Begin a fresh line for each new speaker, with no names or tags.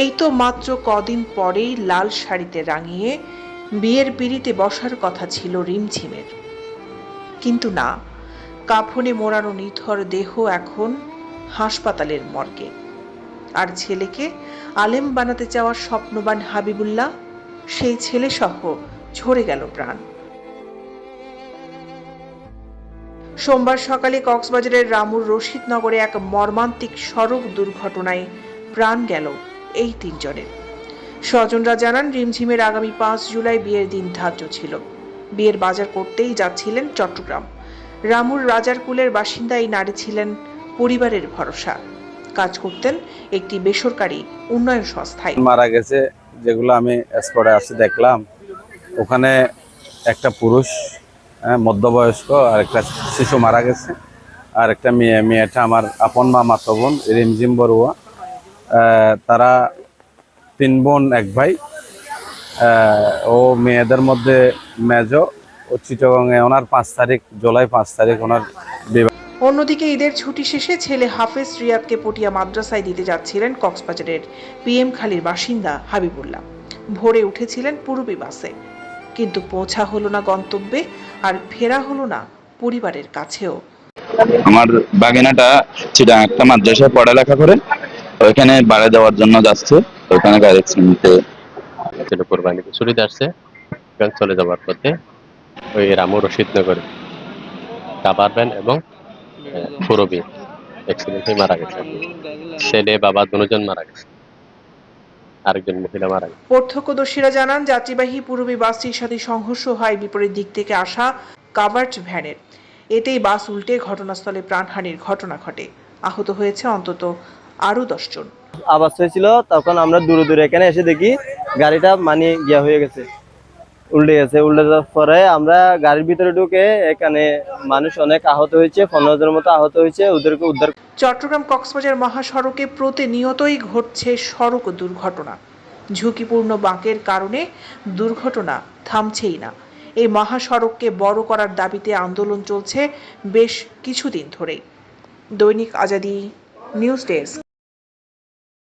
এই তো মাত্র কদিন পরেই লাল শাড়িতে রাঙিয়ে বিয়ের পিড়িতে বসার কথা ছিল রিমঝিমের। কিন্তু না, কাফনে মোড়ানো নিথর দেহ এখন হাসপাতালের মর্গে। আর ছেলেকে আলেম বানাতে চাওয়ার স্বপ্নবান হাবিবুল্লাহ, সেই ছেলে সহ ঝরে গেল প্রাণ। সোমবার সকালে কক্সবাজারের রামুর রশিদনগরে এক মর্মান্তিক সড়ক দুর্ঘটনায় প্রাণ গেল এই তিনজনের। স্বজনরা জানান রিমঝিমের আগামী পাঁচ জুলাই বিয়ের দিন ধার্য ছিল। বিয়ের বাজার করতেই যাচ্ছিলেন চট্টগ্রাম। রামুর রাজার কুলের বাসিন্দা এই নারী ছিলেন পরিবারের ভরসা। কাজ করতেন একটি বেসরকারি উন্নয়ন সংস্থায়।
মারা গেছে যেগুলো আমি স্পটে আসে দেখলাম। ওখানে একটা পুরুষ হ্যাঁ, মধ্যবয়স্ক আর একটা শিশু মারা গেছে। আর একটা মেয়ে মেয়েটা আমার আপন মা মাতো বোন রিমঝিম বড়ুয়া। তারা তিন বোন এক ভাই। ও মেয়েদের মধ্যে মেজ ও চিটগঙ্গে ওনার পাঁচ তারিখ জুলাই পাঁচ তারিখ ওনার বিবাহ।
অন্যদিকে ঈদের ছুটি শেষে ছেলে হাফেজ রিয়াদকে পটিয়া মাদ্রাসায় দিতে যাচ্ছিলেন কক্সবাজারের পিএম খালির বাসিন্দা হাবিবুল্লাহ। ভোরে উঠেছিলেন পূর্বী বাসে। কিন্তু পৌঁছা হলো না গন্তব্যে আর ফেরা হলো না পরিবারের কাছেও।
আমার বাগিনাটা চিটাং একটা মাদ্রাসায় পড়ালেখা করে। ওইখানে বাড়ি দেওয়ার জন্য যাচ্ছে ওইখানে গাড়ি অ্যাক্সিডেন্টে
ছিল কোরবানিতে ছুটিতে আসছে। চলে যাওয়ার পথে ওই রামু রশিদনগরে। কাবার ভ্যান এবং পুরবী অ্যাক্সিডেন্টে মারা গেছে। ছেলে বাবা দুজন মারা গেছে। আরেকজন মহিলা মারা গেছে।
প্রত্যক্ষদর্শীরা জানান যাত্রীবাহী পূর্বী বাসটির সাথে সংঘর্ষ হয় বিপরীত দিক থেকে আসা কাভার্ড ভ্যানের। এতেই বাস উল্টে ঘটনাস্থলে প্রাণহানির ঘটনা ঘটে। আহত হয়েছে অন্তত আরও দশজন।
আওয়াজ হয়েছিল তখন আমরা দূরে দূরে এখানে এসে দেখি গাড়িটা মানে গিয়া হয়ে গেছে। উল্টে গেছে উল্টে যাওয়ার পরে আমরা গাড়ির ভিতরে ঢুকে এখানে মানুষ অনেক আহত হয়েছে পনেরো জনের মতো আহত হয়েছে ওদেরকে উদ্ধার
চট্টগ্রাম কক্সবাজার মহাসড়কে প্রতিনিয়তই ঘটছে সড়ক দুর্ঘটনা। ঝুঁকিপূর্ণ বাঁকের কারণে দুর্ঘটনা থামছেই না। এই মহাসড়ককে বড় করার দাবিতে আন্দোলন চলছে বেশ কিছুদিন ধরেই। দৈনিক আজাদি নিউজ ডেস্ক।